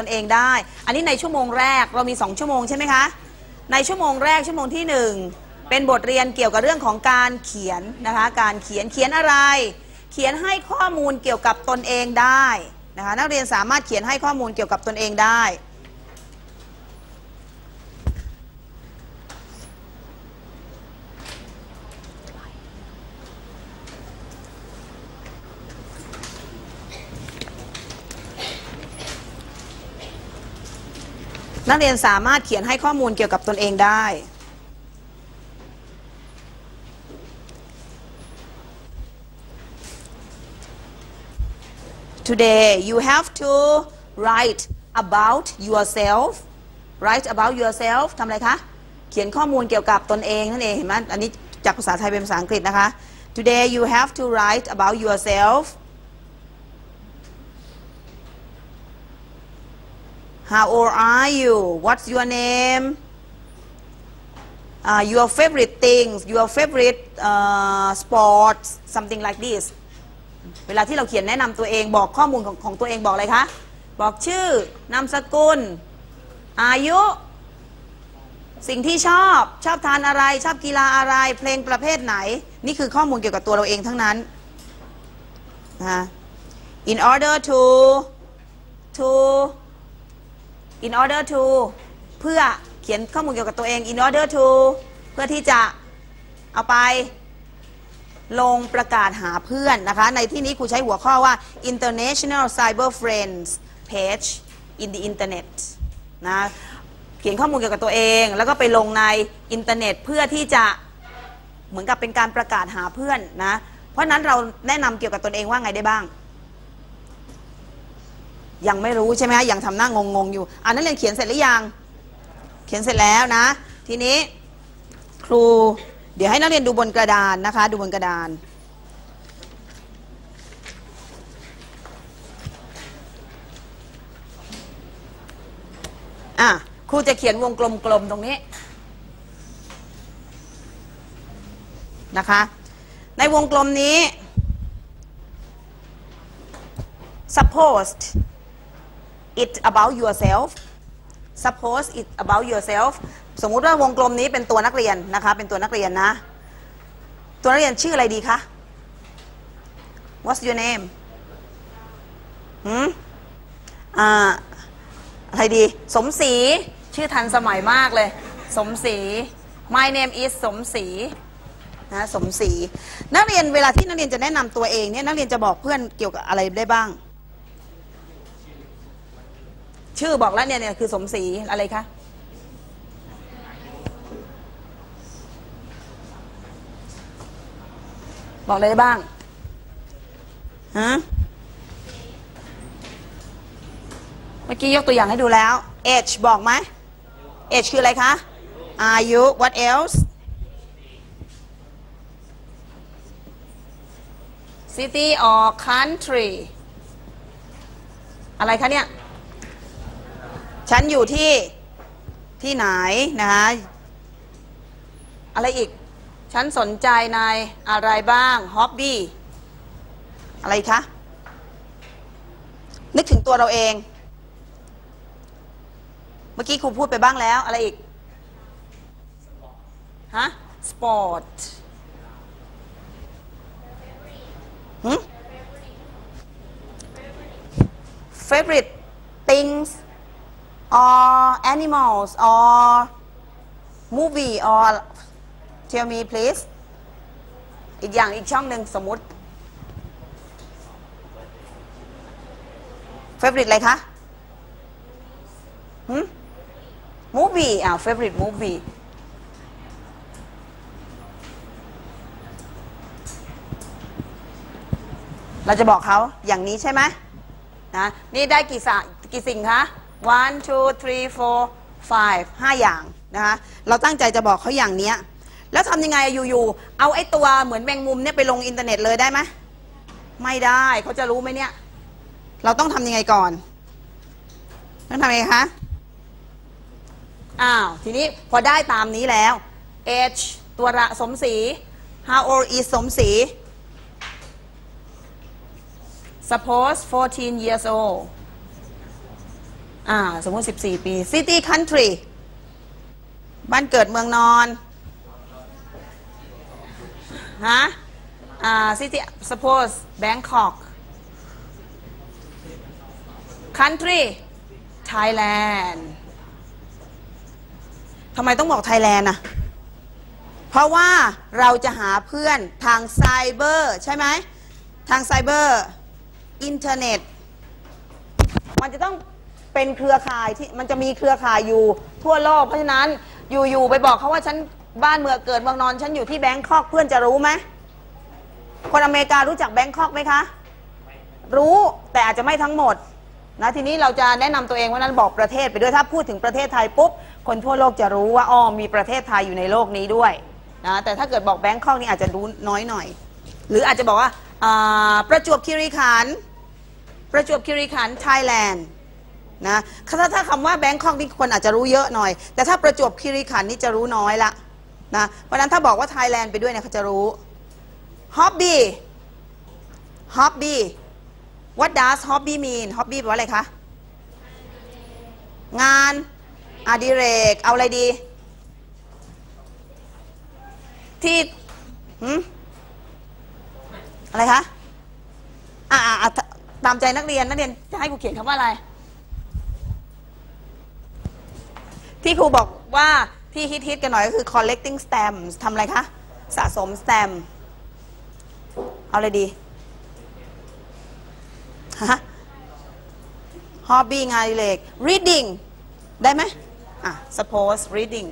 ตนเองได้ อันนี้ในชั่วโมงแรกเรามี 2 ชั่วโมงใช่ไหมคะ ในชั่วโมงแรกชั่วโมงที่ 1 เป็นบทเรียนเกี่ยวกับเรื่องของการเขียนนะคะ การเขียนเขียนอะไร เขียนให้ข้อมูลเกี่ยวกับตนเองได้นะคะ นักเรียนสามารถเขียนให้ข้อมูลเกี่ยวกับตนเองได้ นักเรียนสามารถเขียนให้ข้อมูลเกี่ยวกับตนเองได้ Today you have to write about yourself write about yourself ทำอะไรคะ เขียนข้อมูลเกี่ยวกับตนเองนั่นเองเห็นไหมอันนี้จากภาษาไทยเป็นภาษาอังกฤษนะคะ Today you have to write about yourself How old are you? What's your name? Uh, your favorite things, your favorite uh, sports, something like this. เวลาที่เราเขียนแนะนำตัวเองบอกข้อมูลของของตัวเองบอกอะไรคะ บอกชื่อนามสกุล อายุ สิ่งที่ชอบชอบทานอะไร ชอบกีฬาอะไร เพลงประเภทไหน นี่คือข้อมูลเกี่ยวกับตัวเราเองทั้งนั้นนะ in order to to in order to เพื่อเขียนข้อมูลเกี่ยวกับตัวเอง in order to เพื่อที่จะเอาไป ลงประกาศหาเพื่อนนะคะ ในที่นี้ครูใช้หัวข้อว่า international cyber friends page in the internet นะเขียนข้อมูลเกี่ยวกับตัวเอง แล้วก็ไปลงในอินเทอร์เน็ตเพื่อที่จะเหมือนกับเป็นการประกาศหาเพื่อนนะ เพราะฉะนั้นเราแนะนำเกี่ยวกับตนเองว่าไงได้บ้าง ยังไม่รู้ใช่ไหมคะยังทำหน้างงๆอยู่อ่านักเรียนเขียนเสร็จหรือยัง เขียนเสร็จแล้วนะ ทีนี้ครู เดี๋ยวให้นักเรียนดูบนกระดานนะคะ ดูบนกระดาน อะครูจะเขียนวงกลมๆตรงนี้นะคะ ในวงกลมนี้ supposed it about yourself suppose it about yourself สมมุติว่าวงกลมนี้เป็นตัวนักเรียนนะคะ เป็นตัวนักเรียนนะ ตัวนักเรียนชื่ออะไรดีคะ What's your name หืมอ่าอะไรดี สมศรี ชื่อทันสมัยมากเลย สมศรี My name is สมศรีนะสมศรี นักเรียนเวลาที่นักเรียนจะแนะนำตัวเองเนี่ยนักเรียนจะบอกเพื่อนเกี่ยวกับอะไรได้บ้าง ชื่อบอกแล้วเนี่ยเนี่ยคือสมศรีอะไรคะบอกเลยได้บ้างฮะเมื่อกี้ยกตัวอย่างให้ดูแล้ว age บอกไหม age คืออะไรคะอายุ what else city or country อะไรคะเนี่ย ฉันอยู่ที่ที่ไหนนะคะอะไรอีก ฉันสนใจในอะไรบ้างฮ็อบบี้อะไรคะนึกถึงตัวเราเอง เมื่อกี้ครูพูดไปบ้างแล้ว อะไรอีกฮะสปอร์ตหืม favorite things or animals or movie or tell me please อีกอย่างอีกช่องหนึ่งสมมุติ favorite อะไรคะหืม movie อ่า favorite movie เราจะบอกเขาอย่างนี้ใช่ไหมนะนี่ได้กี่สะกี่สิ่งคะ one two three four five ห้าอย่างนะคะเราตั้งใจจะบอกเขาอย่างเนี้ยแล้วทำยังไงอยู่ๆเอาไอ้ตัวเหมือนแมงมุมเนี่ยไปลงอินเทอร์เน็ตเลยได้ไหมไม่ได้เขาจะรู้ไหมเนี่ย เราต้องทำยังไงก่อนต้องทำยังไงคะอ้าวทีนี้พอได้ตามนี้แล้ว age ตัวระสมศรี how old is สมศรี suppose 14 years old อ่า สมมติ 14 ปี city country บ้านเกิดเมืองนอน ฮะ อ่า city suppose Bangkok country Thailand ทำไมต้องบอกไทยแลนด์อะเพราะว่าเราจะหาเพื่อนทางไซเบอร์ใช่ไหม ทางไซเบอร์ อินเทอร์เน็ต มันจะต้อง เป็นเครือข่ายที่มันจะมีเครือข่ายอยู่ทั่วโลก เพราะฉะนั้นอยู่ๆไปบอกเขาว่าฉันบ้านเมืองเกิดเมืองนอนฉันอยู่ที่แบงคอกเพื่อนจะรู้ไหมคนอเมริการู้จักแบงคอกไหมคะ รู้แต่อาจจะไม่ทั้งหมดนะทีนี้เราจะแนะนำตัวเองว่านั้นบอกประเทศไปด้วยถ้าพูดถึงประเทศไทยปุ๊บคนทั่วโลกจะรู้ว่าอ๋อมีประเทศไทยอยู่ในโลกนี้ด้วยนะแต่ถ้าเกิดบอกแบงคอกนี่อาจจะรู้น้อยหน่อย หรืออาจจะบอกว่าอ่าประจวบคีรีขันธ์ประจวบคีรีขันธ์ไทยแลนด์ นะถ้าถ้าคำว่าแบงคอกนี่คนอาจจะรู้เยอะหน่อย แต่ถ้าประจวบคีรีขันธ์นี่จะรู้น้อยละนะเพราะนั้นถ้าบอกว่าไทยแลนด์ไปด้วยเนี่ยเขาจะรู้ hobby hobby what does hobby mean hobby แปลว่าอะไรคะงานอดิเรก เอาอะไรดี ที่หืมอะไรคะ อ่าตามใจนักเรียน นักเรียนจะให้ครูเขียนคำว่าอะไร ที่ครูบอกว่าที่ฮิตๆกันหน่อยก็คือ collecting stamps ทำอะไรคะ สะสม stamp เอาเลยดีฮะ hobby งานอดิเรก reading ได้ไหมอะ suppose reading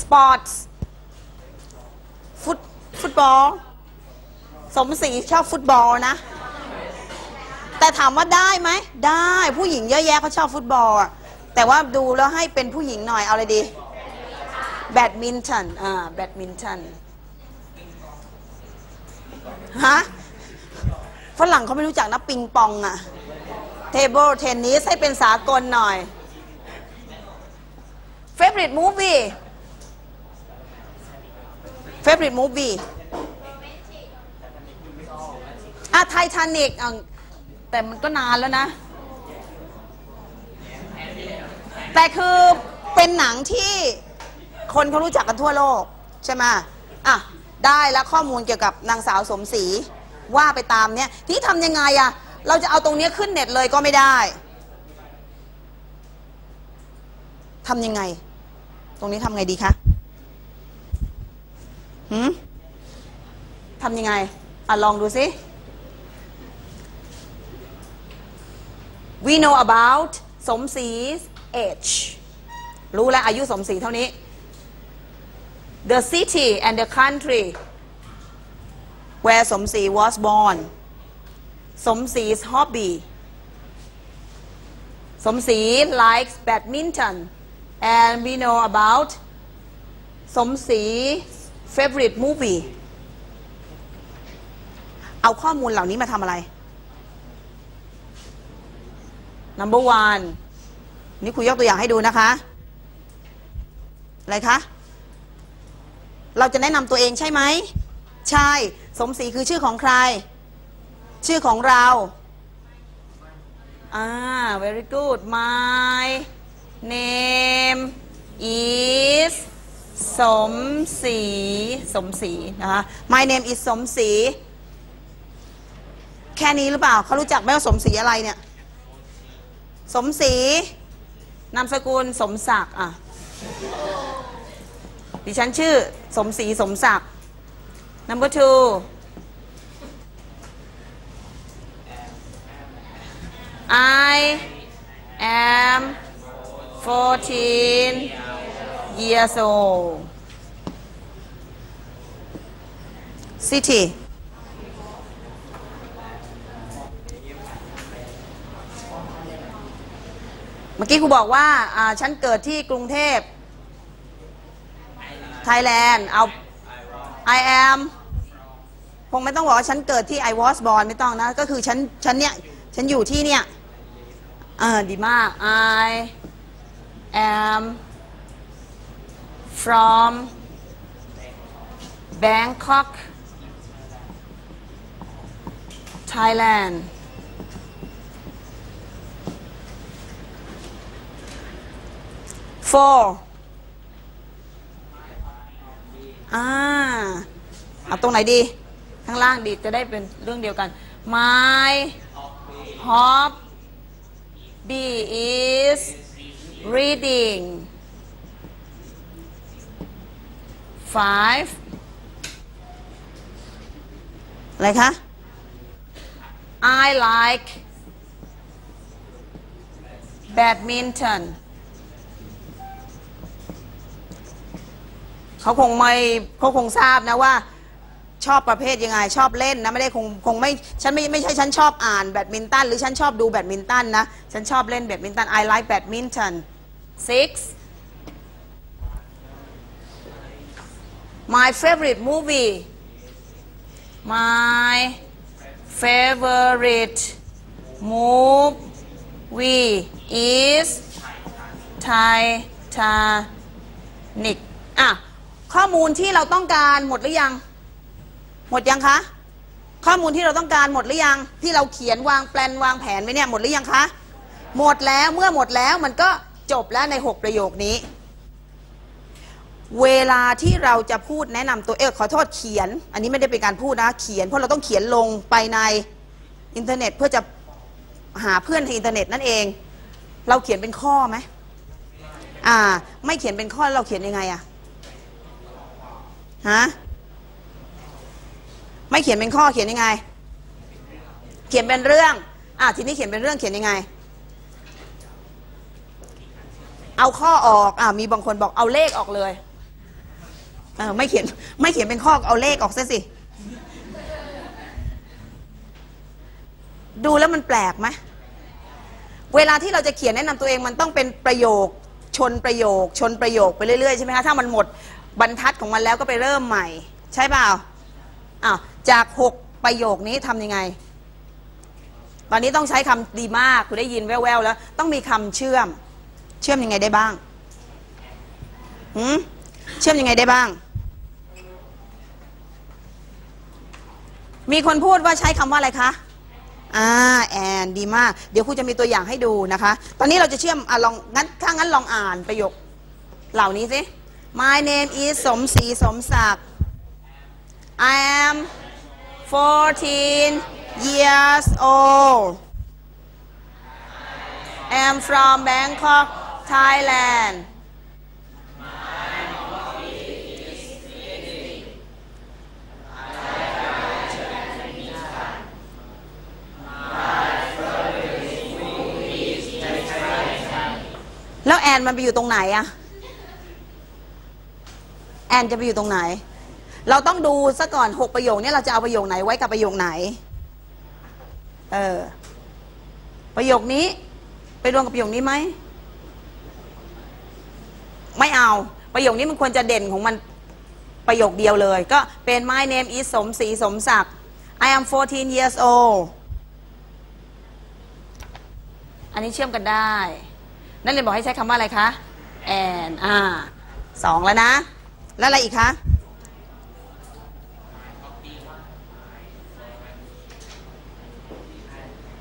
sports ฟุตฟุตบอล สมศรีชอบฟุตบอลนะ แต่ถามว่าได้ไหม ได้ผู้หญิงเยอะแยะเขาชอบฟุตบอลอะแต่ว่าดูแล้วให้เป็นผู้หญิงหน่อยเอาเลยดี แบดมินตันอ่าแบดมินตันฮะฝรั่งเขาไม่รู้จักนะปิงปองอะเทเบิลเทนนิสให้เป็นสากลหน่อย favorite movie favorite movie อะไททานิกอะ แต่มันก็นานแล้วนะ แต่คือเป็นหนังที่คนเขารู้จักกันทั่วโลก ใช่ไหมอะ ได้แล้วข้อมูลเกี่ยวกับนางสาวสมศรีว่าไปตามเนี้ยที่ทำยังไงอะเราจะเอาตรงเนี้ยขึ้นเน็ตเลยก็ไม่ได้ทำยังไง ตรงนี้ทำไงดีคะหืมทำยังไง อะ ลองดูสิ we know about สมศรี age รู้แล้วอายุสมศรีเท่านี้ the city and the country where สมศรี was born สมศรี 's hobby สมศรี likes badminton and we know about สมศรี favorite movie เอาข้อมูลเหล่านี้มาทำอะไร Number one นี่ครูยกตัวอย่างให้ดูนะคะ อะไรคะ เราจะแนะนำตัวเองใช่ไหม ใช่ สมศรีคือชื่อของใคร ชื่อของเราอ่า very good my name is สมศรีสมศรีนะคะ my name is สมศรีแค่นี้หรือเปล่า เขารู้จักไหมว่าสมศรีอะไรเนี่ย สมศรีนามสกุลสมศักดิ์อะดิฉันชื่อสมศรีสมศักดิ์ number two I am 14 years old city มื่อกี้ครูบอกว่าฉันเกิดที่กรุงเทพไทยแลนด์เอา I am คงไม่ต้องบอกว่าฉันเกิดที่ I was born ไม่ต้องนะ ก็คือฉันฉันเนี่ย ฉันอยู่ที่เนี่ยเออดีมาก I am from Bangkok Thailand four อ่าเอาตรงไหนดี ข้างล่างดีจะได้เป็นเรื่องเดียวกัน My hobby is reading five อะไรคะ I like badminton เขาคงไม่เขาคงทราบนะว่าชอบประเภทยังไง ชอบเล่นนะไม่ได้คงคงไม่ฉันไม่ไม่ใช่ฉันชอบอ่านแบดมินตันหรือฉันชอบดูแบดมินตันนะ ฉันชอบเล่นแบดมินตัน I like badminton six my favorite movie my favorite movie is Titanic อะ ข้อมูลที่เราต้องการหมดหรือยัง หมดยังคะ ข้อมูลที่เราต้องการหมดหรือยัง ที่เราเขียนวางแปลนวางแผนไว้เนี่ยหมดหรือยังคะ หมดแล้วเมื่อหมดแล้วมันก็จบแล้วใน 6 ประโยคนี้ เวลาที่เราจะพูดแนะนำตัวเออขอโทษเขียน อันนี้ไม่ได้เป็นการพูดนะ เขียนเพราะเราต้องเขียนลงไปในอินเทอร์เน็ตเพื่อจะหาเพื่อนในอินเทอร์เน็ตนั่นเอง เราเขียนเป็นข้อไหมอ่า ไม่เขียนเป็นข้อเราเขียนยังไงอะ ฮะไม่เขียนเป็นข้อเขียนยังไง เขียนเป็นเรื่องอะทีนี้เขียนเป็นเรื่องเขียนยังไง เอาข้อออกอะมีบางคนบอกเอาเลขออกเลยเออไม่เขียนไม่เขียนเป็นข้อเอาเลขออกซะสิ ดูแล้วมันแปลกไหมเวลาที่เราจะเขียนแนะนำตัวเองมันต้องเป็นประโยค ชนประโยค ชนประโยคไปเรื่อยๆใช่ไหมคะถ้ามันหมด บรรทัดของมันแล้วก็ไปเริ่มใหม่ ใช่เปล่าอ้าวจากหกประโยคนี้ทำยังไง ตอนนี้ต้องใช้คำดีมากคุณได้ยินแว่วๆแล้ว ต้องมีคำเชื่อม เชื่อมยังไงได้บ้างหืมเชื่อมยังไงได้บ้าง มีคนพูดว่าใช้คำว่าอะไรคะอ่าแอนดีมาก เดี๋ยวครูจะมีตัวอย่างให้ดูนะคะ ตอนนี้เราจะเชื่อมอะลองงั้นถ้างั้นลองอ่านประโยคเหล่านี้สิ My name is สมศรีสมศักดิ์ I am 14 years old. am from Bangkok, Thailand. แล้วแอนมันไปอยู่ตรงไหนอะ แอนจะไปอยู่ตรงไหน เราต้องดูซะก่อนหกประโยคนี้เราจะเอาประโยคไหนไว้กับประโยคไหน เออ ประโยคนี้ ไปรวมกับประโยคนี้ไหม ไม่เอา ประโยคนี้มันควรจะเด่นของมันประโยคเดียวเลย ก็เป็น my name is สมศรีสมศักดิ์ I am 14 years old อันนี้เชื่อมกันได้ นั่นเลยบอกให้ใช้คำว่าอะไรคะ and อ่าสองแล้วนะ แล้วอะไรอีกคะ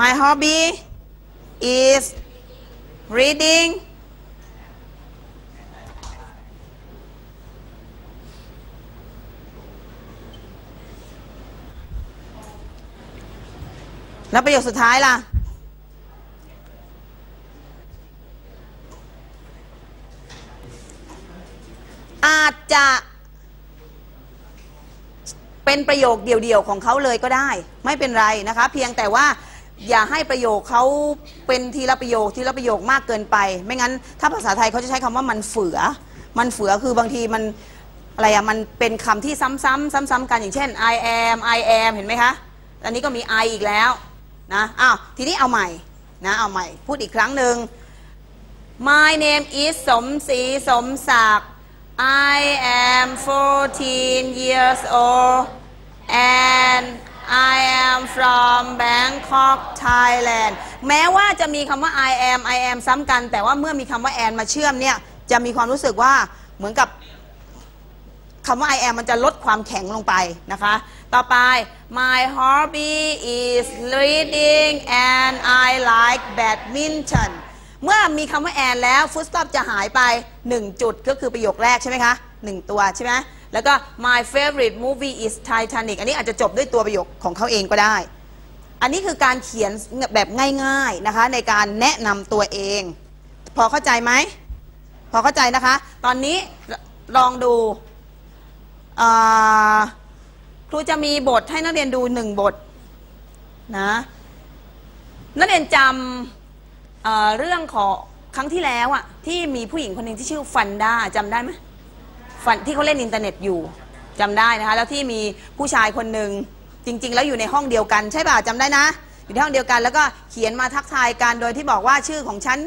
My hobby is reading แล้วประโยคสุดท้ายล่ะ อาจจะ เป็นประโยคเดี่ยวๆของเขาเลยก็ได้ ไม่เป็นไรนะคะ เพียงแต่ว่าอย่าให้ประโยคเขาเป็นทีละประโยคทีละประโยคมากเกินไป ไม่งั้น ถ้าภาษาไทยเขาจะใช้คำว่ามันเฟือ มันเฟือคือบางทีมันอะไรอะมันเป็นคำที่ซ้ำๆซ้ำๆกันอย่างเช่น I am I am เห็นไหมคะ อันนี้ก็มี I อีกแล้วนะอ้าวทีนี้เอาใหม่นะเอาใหม่พูดอีกครั้งหนึ่ง My name is สมศรีสมศักดิ์ I am 14 years old and I am from Bangkok Thailand แม้ว่าจะมีคำว่า I am I am ซ้ำกัน แต่ว่าเมื่อมีคำว่า and มาเชื่อมเนี่ยจะมีความรู้สึกว่าเหมือนกับคำว่า I am มันจะลดความแข็งลงไปนะคะ ต่อไป my hobby is reading and I like badminton เมื่อมีคำว่า and แล้ว full stop จะหายไป 1 จุดก็คือประโยคแรกใช่ไหมคะ 1 ตัวใช่ไหม แล้วก็ my favorite movie is Titanic อันนี้อาจจะจบด้วยตัวประโยคของเขาเองก็ได้ อันนี้คือการเขียนแบบง่ายๆนะคะในการแนะนำตัวเอง พอเข้าใจไหม พอเข้าใจนะคะ ตอนนี้ลองดูครูจะมีบทให้นักเรียนดูหนึ่งบทนะนักเรียนจำเเรื่องของครั้งที่แล้วอะที่มีผู้หญิงคนหนึ่งที่ชื่อฟันด้าจำได้ไหม ฟันที่เขาเล่นอินเทอร์เน็ตอยู่จำได้นะคะแล้วที่มีผู้ชายคนหนึ่งจริง ๆ แล้วอยู่ในห้องเดียวกันใช่ป่ะจำได้นะ อยู่ในห้องเดียวกันแล้วก็เขียนมาทักทายกันโดยที่บอกว่าชื่อของฉัน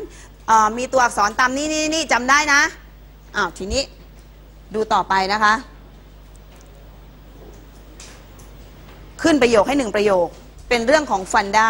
มีตัวอักษรตามนี้นี่นี่จำได้นะอ้าวทีนี้ดูต่อไปนะคะ ขึ้นประโยคให้หนึ่งประโยค เป็นเรื่องของฟันด้า